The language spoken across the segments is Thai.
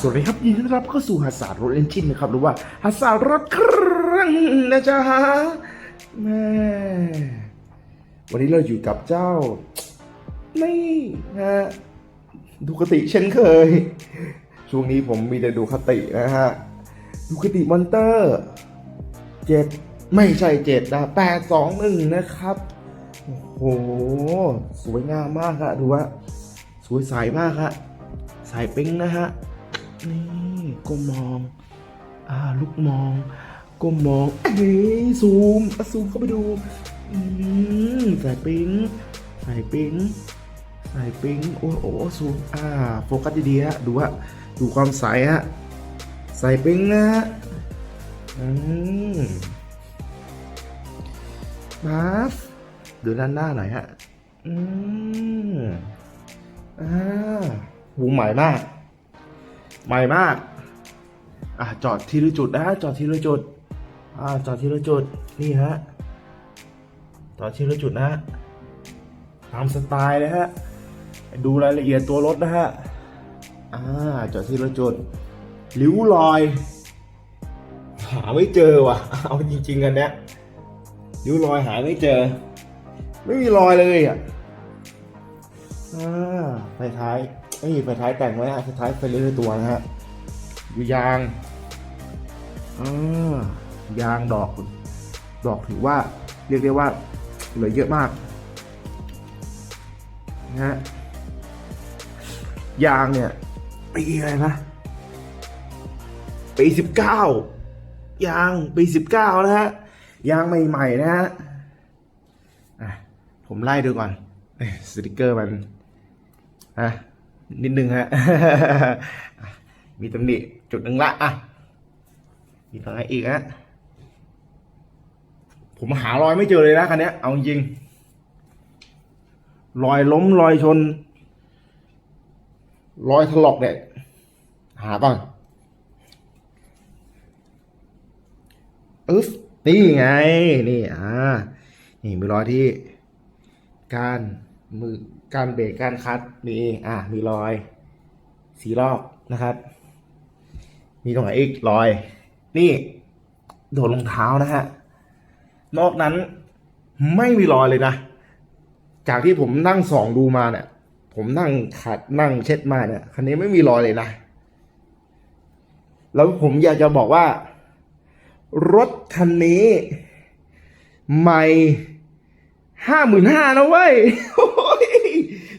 สวัสดีครับยินดีต้อนรับเข้าสู่ฮัสซาร์รถเอนจินนะครับหรือว่าฮัสซาร์รถเครื่องนะจ๊ะแม่วันนี้เราอยู่กับเจ้า นี่นะฮะดูคติเช่นเคย ช่วงนี้ผมมีแต่ดูคตินะฮะดูคติมอนเตอร์เจ็ดไม่ใช่เจ็ดนะแปดสองหนึ่งนะครับโอ้โหสวยงามมากอะดูว่าสวยใสมากฮะสายปิ๊งนะฮะ นี่ก้มมอง อ่าลุกมอง ก้มมองเฮ้ยซูมอะซูมเข้าไปดูอืมสายปิ๊งสายปิ๊งสายปิ๊งโอ้โหซูมอ่าโฟกัสดีๆฮะดูฮะดูความใสฮะสายปิ๊งนะฮะอืมมาฟดูด้านหน้าหน่อยฮะ อืมอ่าหูใหม่มาก ใหม่มาก อะจอดทีละจุดนะจอดทีละจุด อ่าจอดทีละจุดนี่ฮะจอดทีละจุดนะฮะตามสไตล์นะฮะดูรายละเอียดตัวรถนะฮะอ่าจอดทีละจุดริ้วรอย หาไม่เจอว่ะ เอาจริงๆกันเนี้ยริ้วรอยหาไม่เจอ ไม่มีรอยเลยอะอ่าไฟท้าย เอ้ยไฟท้ายแต่งไว้ฮะไฟท้ายไฟเลี้ยวตัวนะฮะดูยางอ่ายางดอก ดอกถือว่า เรียกได้ว่าเหลือเยอะมากนะฮะยางเนี่ยปีอะไรนะปีสิบเก้ายางปีสิบเก้านะฮะยางใหม่ๆนะฮะอะผมไล่ดูก่อนเอ้ยสติกเกอร์มันอะ นิดนึงฮะ มีตำหนิจุดหนึ่งละอะ มีตรงไหนอีกฮะ ผมหารอยไม่เจอเลยนะคันนี้เอาจริง รอยล้มรอยชน รอยถลอกเนี่ย หาป่ะอึ๊ฟนี่ไง นี่อ่า นี่มีรอยที่การ มือการเบรกการคัดมีอะมีรอยสีรอบนะครับ มีตรงไหนอีกรอย นี่โดนรองเท้านะฮะนอกนั้นไม่มีรอยเลยนะ จากที่ผมนั่งส่องดูมาเนี่ย ผมนั่งขัดนั่งเช็ดมาเนี่ยคันนี้ไม่มีรอยเลยนะ แล้วผมอยากจะบอกว่า รถคันนี้ใหม่ ห้าหมื่นห้านะเว้ย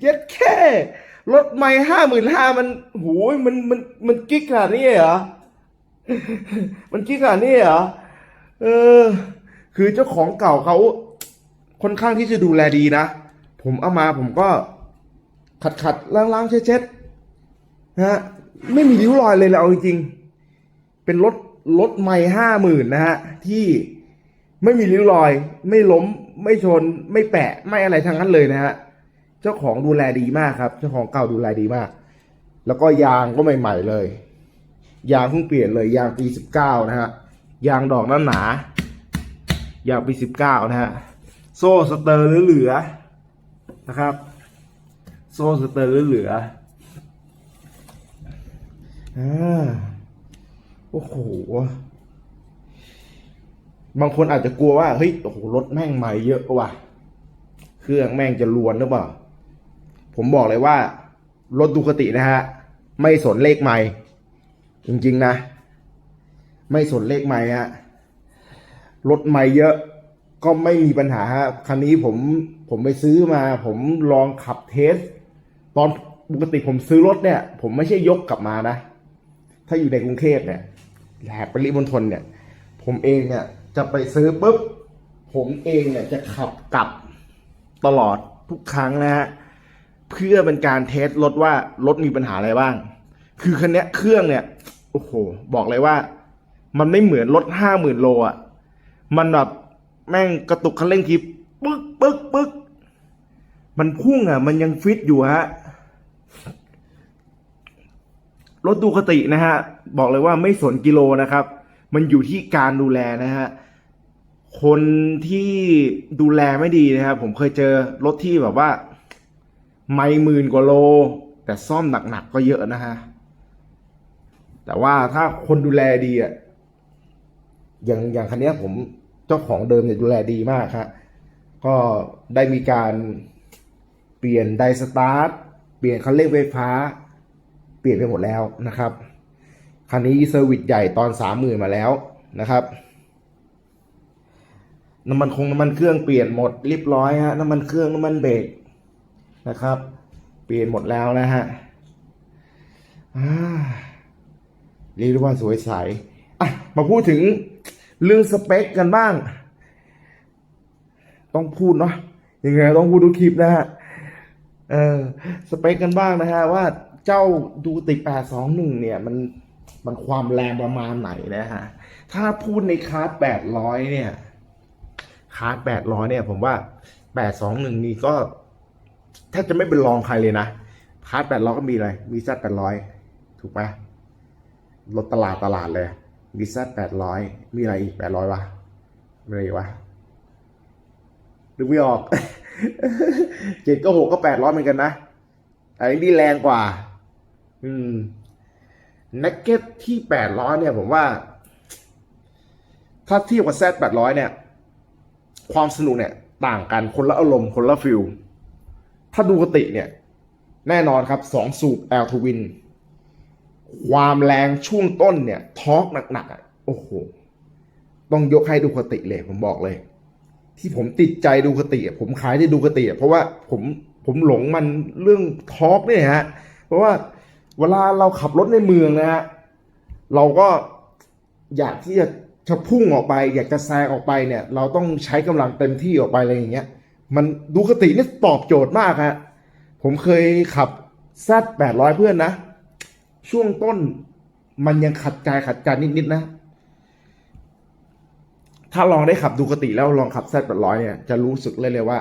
เย็ดแค่รถไม่ห้าหมื่นห้ามันโหยมันมันมันกิ๊กขนาดนี้เหรอ มันกิ๊กขนาดนี้เหรอ เออ คือเจ้าของเก่าเขาค่อนข้างที่จะดูแลดีนะ ผมเอามาผมก็ขัดขัดล้างล้างเช็ดเช็ดนะฮะ ไม่มีริ้วรอยเลยแหละเอาจริงๆเป็นรถรถไม่ห้าหมื่นนะฮะ ที่ ไม่มีริ้วรอย ไม่ล้ม ไม่ชน ไม่แปะ ไม่อะไรทั้งนั้นเลยนะฮะ เจ้าของดูแลดีมากครับ เจ้าของเก่าดูแลดีมาก แล้วก็ยางก็ใหม่ ๆ เลย ยางเพิ่งเปลี่ยนเลย ยางปีสิบเก้านะฮะ ยางดอกหนาหนา ยางปีสิบเก้านะฮะ โซ่สเตอร์เหลือๆนะครับ โซ่สเตอร์เหลือๆอ่าโอ้โห บางคนอาจจะกลัวว่าเฮ้ยโอ้โหรถแม่งใหม่เยอะกว่าเครื่องแม่งจะลวนหรือเปล่า ผมบอกเลยว่ารถดูคตินะฮะ ไม่สนเลขใหม่ จริงๆนะ ไม่สนเลขใหม่ฮะรถใหม่เยอะก็ไม่มีปัญหาฮะคันนี้ผมผมไปซื้อมา ผมลองขับเทส ตอนปกติผมซื้อรถเนี่ย ผมไม่ใช่ยกกลับมานะ ถ้าอยู่ในกรุงเทพเนี่ยแหลกปริมณฑลเนี่ย ผมเองเนี่ย จะไปซื้อปุ๊บ ผมเองเนี่ยจะขับกลับตลอดทุกครั้งนะฮะ เพื่อเป็นการเทสรถว่ารถมีปัญหาอะไรบ้าง คือคันนี้เครื่องเนี่ย โอ้โห บอกเลยว่า มันไม่เหมือนรถห้าหมื่นโลอะ มันแบบแม่งกระตุกคันเร่งทีปึ๊กปึ๊กปึ๊กมันพุ่งอะ มันยังฟิตอยู่ฮะรถดูคตินะฮะ บอกเลยว่าไม่สนกิโลนะครับ มันอยู่ที่การดูแลนะฮะ คนที่ดูแลไม่ดีนะครับ ผมเคยเจอรถที่แบบว่า ไม่หมื่นกว่าโล แต่ซ่อมหนักๆก็เยอะนะฮะ แต่ว่าถ้าคนดูแลดีอะอย่างอย่างคันนี้ผมเจ้าของเดิมเนี่ยดูแลดีมากครับก็ได้มีการเปลี่ยนไดสตาร์ทเปลี่ยนคันเร่งไฟฟ้า เปลี่ยนไปหมดแล้วนะครับ คันนี้เซอร์วิสใหญ่ตอนสามหมื่นมาแล้วนะครับ น้ำมันคงน้ำมันเครื่องเปลี่ยนหมดเรียบร้อยฮะน้ำมันเครื่องน้ำมันเบรกนะครับ เปลี่ยนหมดแล้วนะฮะอ่าเรียกได้ว่าสวยใสอะมาพูดถึงเรื่องสเปคกันบ้าง ต้องพูดเนาะยังไงต้องพูดทุกคลิปนะฮะเออสเปคกันบ้างนะฮะว่าเจ้าดูติ821เนี่ยมันมันความแรงประมาณไหนนะฮะถ้าพูดในคาร์ด800เนี่ย คาร์ดแปดร้อยเนี่ย ผมว่าแปดสองหนึ่งนี่ก็แทบจะไม่เป็นรองใครเลยนะคาร์ดแปดร้อยก็มีอะไร มีซัดแปดร้อยถูกปะรถตลาดตลาดเลย มีซัดแปดร้อยมีอะไรอีกแปดร้อยวะมีอะไรอีกวะดูไม่ออกเจ็ดก็หกก็แปดร้อยเหมือนกันนะอันนี้แรงกว่า อืมนักเก็ตที่แปดร้อยเนี่ย ผมว่า ถ้าเทียบกับแซดแปดร้อยเนี่ย ความสนุกเนี่ยต่างกันคนละอารมณ์คนละฟิลถ้าดูกติเนี่ย แน่นอนครับสองสูบ L t w i n ความแรงช่วงต้นเนี่ยทอร์กหนักๆโอ้โห ต้องยกให้ดูกติเลยผมบอกเลย ที่ผมติดใจดูกติผมขายที่ดูกติเพราะว่าผมผมหลงมันเรื่องทอร์กเนี่ยฮะเพราะว่าเวลาเราขับรถในเมืองนะฮะเราก็อยากที่จะ จะพุ่งออกไปอยากจะแซงออกไปเนี่ย เราต้องใช้กำลังเต็มที่ออกไปอะไรอย่างเงี้ย มันดูกตินี่ตอบโจทย์มากฮะผมเคยขับซดแปดร้อยเพื่อนนะ ช่วงต้นมันยังขัดใจขัดใจนิดๆนะ ถ้าลองได้ขับดูกติแล้วลองขับแซดแปดร้อยเนี่ยจะรู้สึกเลยเลยว่า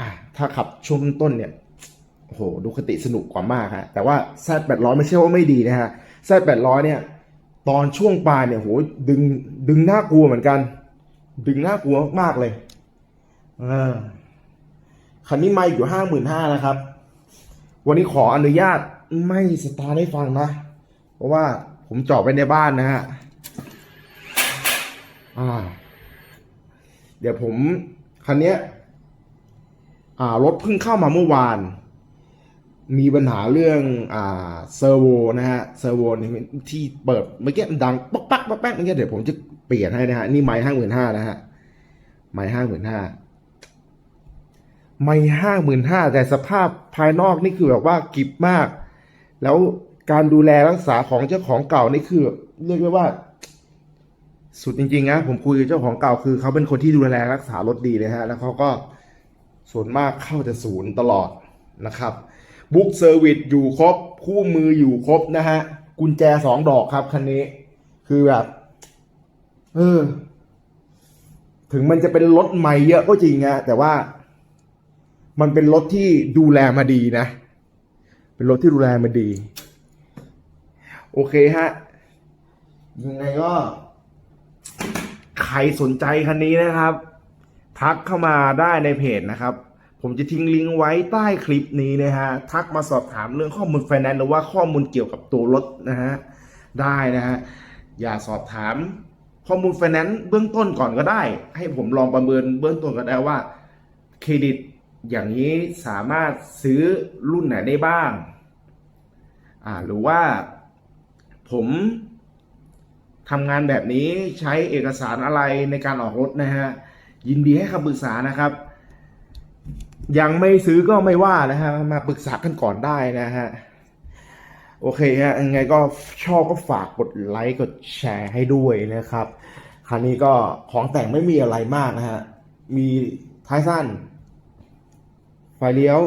อะถ้าขับช่วงต้นเนี่ยโอ้โหดูคติสนุกกว่ามากฮะแต่ว่าแซดแปดร้อยไม่ใช่ว่าไม่ดีนะฮะแซดแปดร้อยเนี่ย ตอนช่วงปลายเนี่ยโหดึงดึงน่ากลัวเหมือนกัน ดึงน่ากลัวมากๆเลยอ่าคันนี้ไม่อยู่ห้าหมื่นห้านะครับ วันนี้ขออนุญาตไม่สตาร์ทให้ฟังนะ เพราะว่าผมจอดไว้ในบ้านนะฮะอ่า เดี๋ยวผมคันเนี้ยอ่ารถเพิ่งเข้ามาเมื่อวาน มีปัญหาเรื่องอ่าเซอร์โวนะฮะเซอร์โวนี่ที่เปิดเมื่อกี้มันดังป๊อกปักป๊อกป๊กเมื่อกี้เดี๋ยวผมจะเปลี่ยนให้นะฮะนี่ไม้ห้าหมื่นห้านะฮะไม้ห้าหมื่นห้าไม่ห้าหมื่นห้าแต่สภาพภายนอกนี่คือแบบว่ากิบมาก แล้วการดูแลรักษาของเจ้าของเก่านี่คือ เรียกได้ว่า สุดจริงๆนะผมคุยกับเจ้าของเก่าคือเขาเป็นคนที่ดูแลรักษารถดีเลยฮะ แล้วเขาก็ส่วนมากเข้าแต่ศูนย์ตลอดนะครับ บุ๊กเซอร์วิสอยู่ครบ คู่มืออยู่ครบนะฮะ กุญแจสองดอกครับคันนี้ คือแบบ เออ ถึงมันจะเป็นรถใหม่เยอะก็จริงนะแต่ว่า มันเป็นรถที่ดูแลมาดีนะ เป็นรถที่ดูแลมาดี โอเคฮะ ยังไงก็ ใครสนใจคันนี้นะครับ ทักเข้ามาได้ในเพจนะครับ ผมจะทิ้งลิงก์ไว้ใต้คลิปนี้นะฮะ ทักมาสอบถามเรื่องข้อมูลไฟแนนซ์หรือว่าข้อมูลเกี่ยวกับตัวรถนะฮะ ได้นะฮะ อย่าสอบถามข้อมูลไฟแนนซ์เบื้องต้นก่อนก็ได้ ให้ผมลองประเมินเบื้องต้นก็ได้ว่าเครดิตอย่างนี้สามารถซื้อรุ่นไหนได้บ้าง อ่า หรือว่าผมทำงานแบบนี้ใช้เอกสารอะไรในการออกรถนะฮะ ยินดีให้คำปรึกษานะครับ ยังไม่ซื้อก็ไม่ว่านะฮะ มาปรึกษากันก่อนได้นะฮะ โอเคฮะยังไงก็ชอบก็ฝากกดไลค์กดแชร์ให้ด้วยนะครับคันนี้ก็ของแต่งไม่มีอะไรมากนะฮะ มีท้ายสั้น ไฟเลี้ยว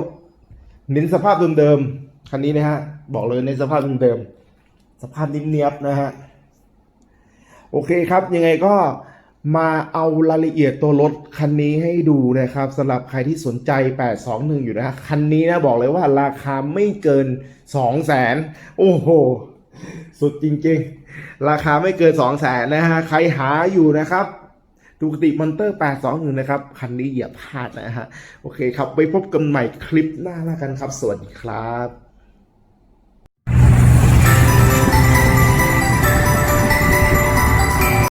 เน้นสภาพเดิมๆ คันนี้นะฮะ บอกเลยเน้นสภาพเดิมๆ สภาพนิ่มเนียบนะฮะ โอเคครับ ยังไงก็ มาเอารายละเอียดตัวรถคันนี้ให้ดูนะครับสำหรับใครที่สนใจ 821 อยู่นะฮะคันนี้นะบอกเลยว่าราคาไม่เกิน 2 0 0แสนโอ้โห สุดจริงๆ ราคาไม่เกิน 2 0 0แสนนะฮะใครหาอยู่นะครับดูกติมอนเตอร์ 821 นะครับ คันนี้อย่าพลาดนะฮะ โอเคครับ ไปพบกันใหม่คลิปหน้าแล้วกันครับ สวัสดีครับ